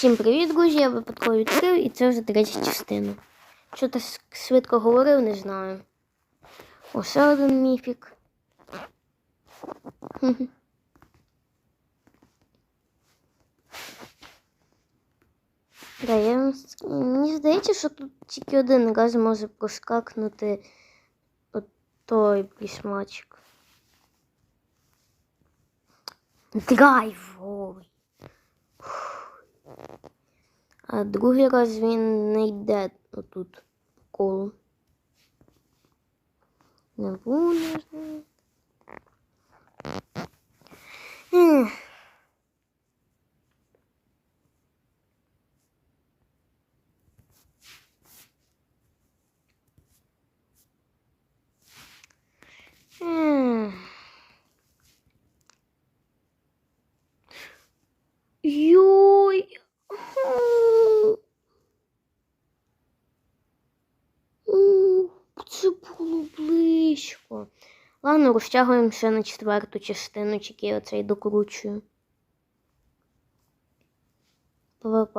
Всім привіт, друзі! Я випадково відкрив і це вже третя частина. Що так швидко говорив, не знаю. О, ще один міфік. Да, я... Мені здається, що тут тільки один раз може проскакнути от той присмачик. Драйвовий. А другий раз він не йде отут по колу. Не буде. Близько. Ладно, розтягуємо ще на четверту частину, тільки я оцей докручую. ПВП.